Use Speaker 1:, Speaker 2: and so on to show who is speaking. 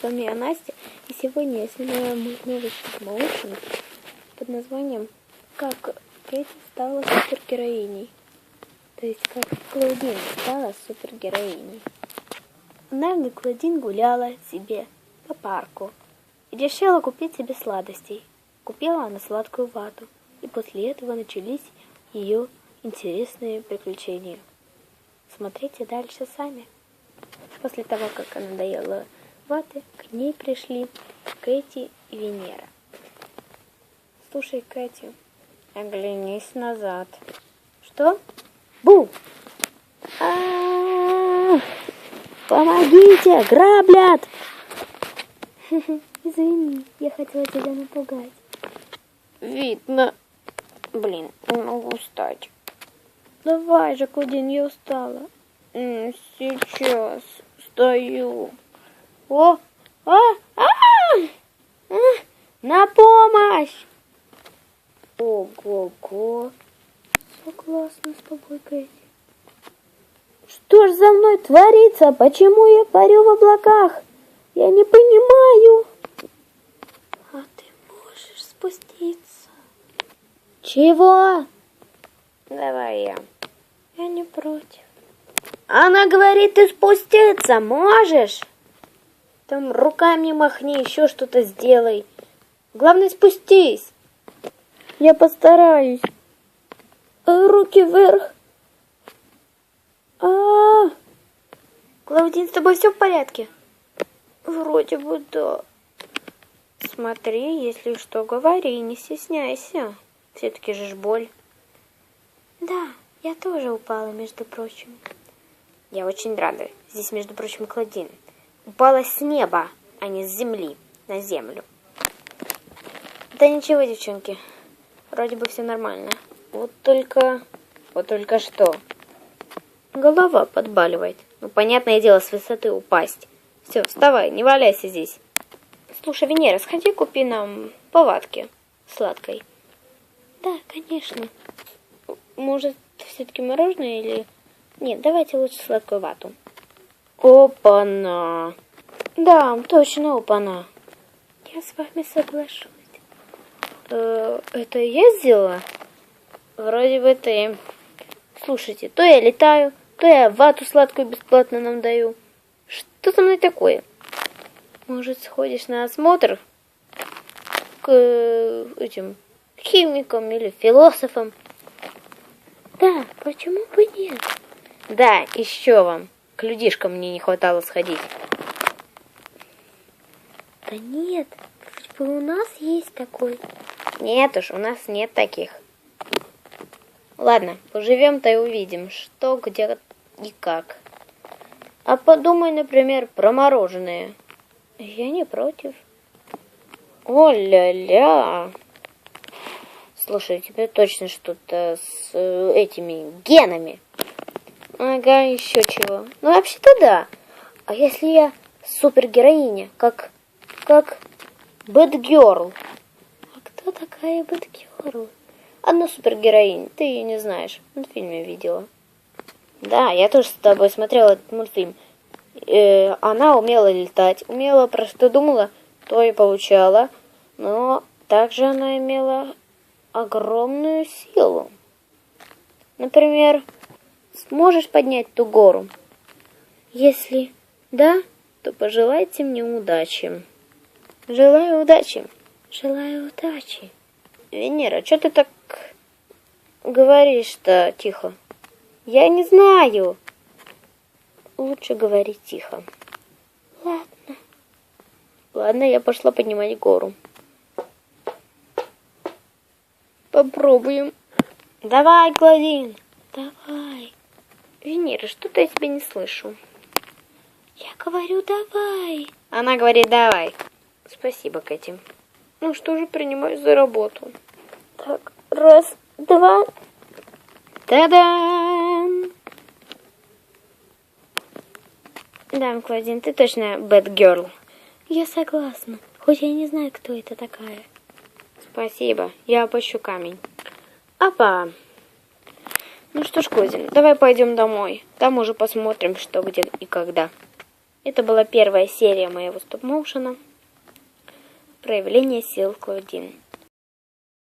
Speaker 1: С вами я Настя, и сегодня я снимаю мой новый моушен под названием «Как Кэти стала супергероиней». То есть, как Клаудин стала супергероиней. Однажды Клаудин гуляла себе по парку и решила купить себе сладостей. Купила она сладкую вату, и после этого начались ее интересные приключения. Смотрите дальше сами. После того, как она доела ваты, к ней пришли Кэти и Венера. Слушай, Кэти, оглянись назад. Что? Бу! А-а-а! Помогите, граблят! Извини, я хотела тебя напугать. Видно. Блин, не могу встать. Давай же, Клодин, я устала. Сейчас стою. О, а, а, а, на помощь! Ого-го. Согласна с тобой, Кэти. Что ж за мной творится? Почему я парю в облаках? Я не понимаю. А ты можешь спуститься? Чего? Давай я. Я не против. Она говорит, ты спуститься можешь? Там руками махни, еще что-то сделай. Главное, спустись. Я постараюсь. Э, руки вверх. А, -а, -а. Клаудин, с тобой все в порядке? Вроде бы да. Смотри, если что, говори, не стесняйся. Все-таки же ж боль. Да, я тоже упала, между прочим. Я очень рада. Здесь, между прочим, Клодин. Упала с неба, а не с земли на землю. Да ничего, девчонки. Вроде бы все нормально. Вот только... Вот только что. Голова подбаливает. Ну, понятное дело, с высоты упасть. Все, вставай, не валяйся здесь. Слушай, Венера, сходи купи нам повадки сладкой. Да, конечно. Может, все-таки мороженое или... Нет, давайте лучше сладкую вату. Опа-на! Да, точно опа-на. Я с вами соглашусь. Э, это я сделала? Вроде бы ты. Слушайте, то я летаю, то я вату сладкую бесплатно нам даю. Что со мной такое? Может, сходишь на осмотр к этим химикам или философам? Да, почему бы нет? Да, еще вам. К людишкам мне не хватало сходить. Да нет, у нас есть такой. Нет уж, у нас нет таких. Ладно, поживем-то и увидим, что, где и как. А подумай, например, про мороженое. Я не против. О-ля-ля. Слушай, у тебя точно что-то с э, этими генами. Ага, еще чего. Ну, вообще-то да. А если я супергероиня, как... как... Бэтгерл? А кто такая Бэтгерл? Одна супергероиня, ты ее не знаешь. В фильме видела. Да, я тоже с тобой смотрела этот мультфильм. Э, она умела летать, умела про что думала, то и получала. Но также она имела огромную силу. Например, сможешь поднять ту гору? Если да, то пожелайте мне удачи. Желаю удачи. Желаю удачи. Венера, что ты так говоришь-то тихо? Я не знаю. Лучше говорить тихо. Ладно. Ладно, я пошла поднимать гору. Попробуем. Давай, Гладин. Давай. Венера, что-то я тебя не слышу. Я говорю, давай. Она говорит, давай. Спасибо, Кэти. Ну что же, принимаюсь за работу. Так, раз, два. Та-дам! Да, Клодин, ты точно girl. Я согласна, хоть я не знаю, кто это такая. Спасибо, я опущу камень. Апа! Ну что ж, Козин, давай пойдем домой. Там уже посмотрим, что, где и когда. Это была первая серия моего стоп-моушена «Проявление сил Клодин».